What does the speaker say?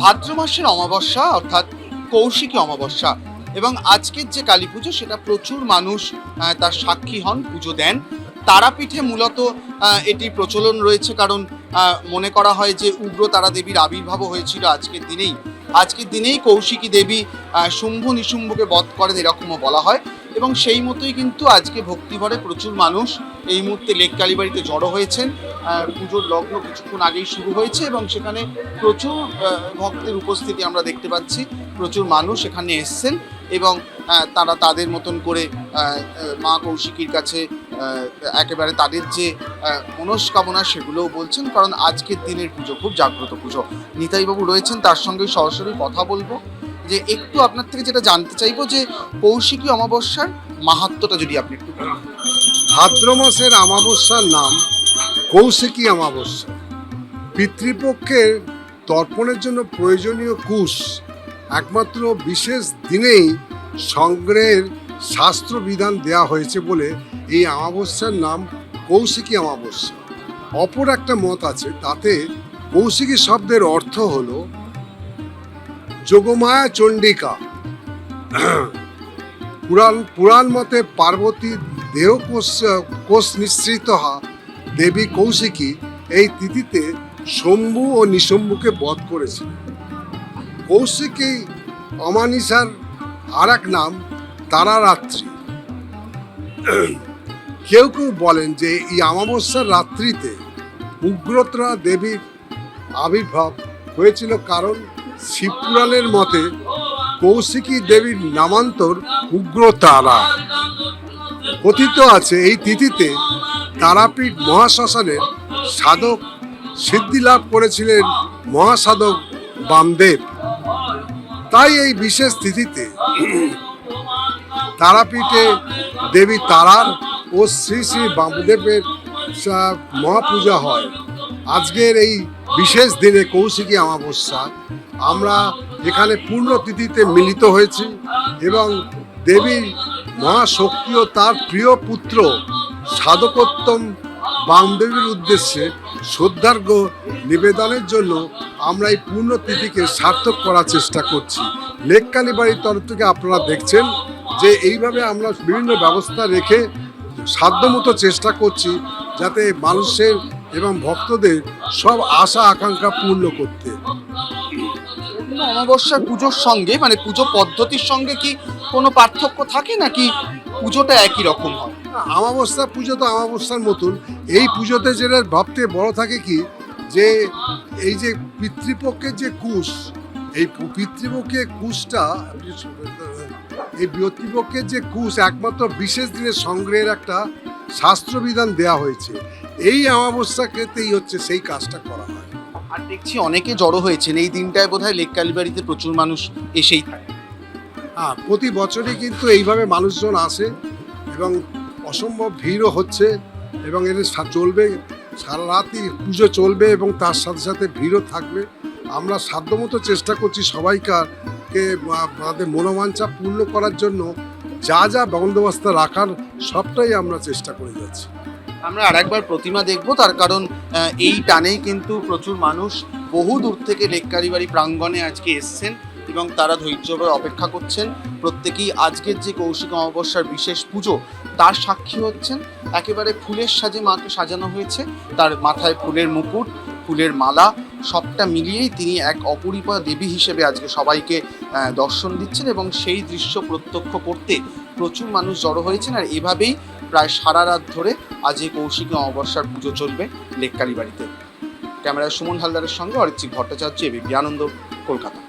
ভাদ্র মাসের অমাবস্যা অর্থাৎ কৌশিকী অমাবস্যা এবং আজকের যে কালী পুজো সেটা প্রচুর মানুষ তার সাক্ষী হন, পুজো দেন। তারাপীঠে মূলত এটির প্রচলন রয়েছে কারণ মনে করা হয় যে উগ্র তারা দেবীর আবির্ভাবও হয়েছিল আজকের দিনেই। আজকের দিনেই কৌশিকী দেবী শুম্ভ নিশুম্ভকে বধ করেন এরকমও বলা হয় এবং সেই মতোই কিন্তু আজকে ভক্তিভরে প্রচুর মানুষ এই মুহূর্তে লেক কালীবাড়িতে জড়ো হয়েছেন। পুজোর লগ্ন কিছুক্ষণ আগেই শুরু হয়েছে এবং সেখানে প্রচুর ভক্তের উপস্থিতি আমরা দেখতে পাচ্ছি। প্রচুর মানুষ এখানে এসছেন এবং তারা তাদের মতন করে মা কৌশিকীর কাছে একেবারে তাদের যে মনস্কামনা সেগুলোও বলছেন, কারণ আজকের দিনের পুজো খুব জাগ্রত পুজো। নিতাইবাবু রয়েছেন, তার সঙ্গে সরাসরি কথা বলব যে, একটু আপনার থেকে যেটা জানতে চাইব যে, কৌশিকী অমাবস্যার মাহাত্মটা যদি আপনি একটু বলেন। ভাদ্র মাসের অমাবস্যার নাম কৌশিকী অমাবস্যা পিতৃপক্ষের তর্পণের জন্য প্রয়োজনীয় কুশ একমাত্র বিশেষ দিনেই সংগ্রহের শাস্ত্র বিধান দেওয়া হয়েছে বলে এই অমাবস্যার নাম কৌশিকী অমাবস্যা অপর একটা মত আছে, তাতে কৌশিকী শব্দের অর্থ হলো যোগমায়া চণ্ডিকা। পুরাণ পুরাণ মতে পার্বতী দেহ কোষ হা। দেবী কৌশিকী এই তিথিতে শম্ভু ও নিশম্ভুকে বধ করেছিল কৌশিকী অমানিসার আর এক নাম তারারাত্রি। কেউ কেউ বলেন যে এই অমাবস্যার রাত্রিতে উগ্রতরা দেবীর আবির্ভাব হয়েছিল কারণ শিবপুরাণের মতে কৌশিকী দেবীর নামান্তর উগ্রতারা। কথিত আছে এই তিথিতে তারাপীঠ মহাশ্মশানের সাধক সিদ্ধি লাভ করেছিলেন মহাসাধক বামদেব। তাই এই বিশেষ তিথিতে তারাপীঠে দেবী তারার ও শ্রী শ্রী বামদেবের মহাপূজা হয়। আজকের এই বিশেষ দিনে কৌশিকী অমাবস্যা, আমরা এখানে পূর্ণ তিথিতে মিলিত হয়েছি এবং দেবীর মহাশক্তি ও তার প্রিয় পুত্র সাধকোত্তম বামদেবীর উদ্দেশ্যে শ্রদ্ধার্ঘ নিবেদনের জন্য আমরা এই পূর্ণ তিথিকে সার্থক করার চেষ্টা করছি। লেককালী বাড়ির তরফ থেকে আপনারা দেখছেন যে এইভাবে আমরা বিভিন্ন ব্যবস্থা রেখে সাধ্যমতো চেষ্টা করছি যাতে মানুষের এবং ভক্তদের সব আশা আকাঙ্ক্ষা পূর্ণ করতে। অন্য অমাবস্যার পুজোর সঙ্গে মানে পুজো পদ্ধতির সঙ্গে কি কোনো পার্থক্য থাকে নাকি পুজোটা একই রকম হয়? আমাবস্যা পুজো তো আমাবস্যার মতন। এই পুজোতে যেটা ভাবতে বড় থাকে কি, যে এই যে পিতৃপক্ষের যে কুশ, এই পিতৃপক্ষের কুশটা, এই পিতৃপক্ষের যে কুশ একমাত্র বিশেষ দিনের সংগ্রহের একটা শাস্ত্রবিধান দেয়া হয়েছে। এই অমাবস্যা ক্ষেত্রেই হচ্ছে সেই কাজটা করা। আর দেখছি অনেকে জড়ো হয়েছেন। এই দিনটায় বোধহয় লেক কালীবাড়িতে প্রচুর মানুষ এসেই থাকে। হ্যাঁ প্রতি বছরই কিন্তু এইভাবে মানুষজন আসে এবং অসম্ভব ভিড়ও হচ্ছে এবং এর চলবে, সারা রাতই পুজো চলবে এবং তার সাথে সাথে ভিড়ও থাকবে। আমরা সাধ্যমতো চেষ্টা করছি সবাইকারকে আমাদের মনোবাঞ্ছা পূর্ণ করার জন্য যা যা বন্দোবস্ত রাখার সবটাই আমরা চেষ্টা করে যাচ্ছি। আমরা আরেকবার প্রতিমা দেখব। তার কারণ এই টানেই কিন্তু প্রচুর মানুষ বহু দূর থেকে লেক বাড়ি প্রাঙ্গণে আজকে এসছেন এবং তারা ধৈর্যভাবে অপেক্ষা করছেন। প্রত্যেকেই আজকের যে কৌশিক অমাবস্যার বিশেষ পুজো, তার সাক্ষী হচ্ছেন। একেবারে ফুলের সাজে মাকে সাজানো হয়েছে। তার মাথায় ফুলের মুকুট, ফুলের মালা, সবটা মিলিয়েই তিনি এক অপরিপয়া দেবী হিসেবে আজকে সবাইকে দর্শন দিচ্ছেন এবং সেই দৃশ্য প্রত্যক্ষ করতে প্রচুর মানুষ জড়ো হয়েছেন আর এভাবেই প্রায় সারা রাত ধরে আজ এই কৌশিক অমাবস্যার পুজো চলবে লেককালী বাড়িতে ক্যামেরায় সুমন হালদারের সঙ্গে অরিত্রিক ভট্টাচার্য এবিপি আনন্দ, কলকাতা।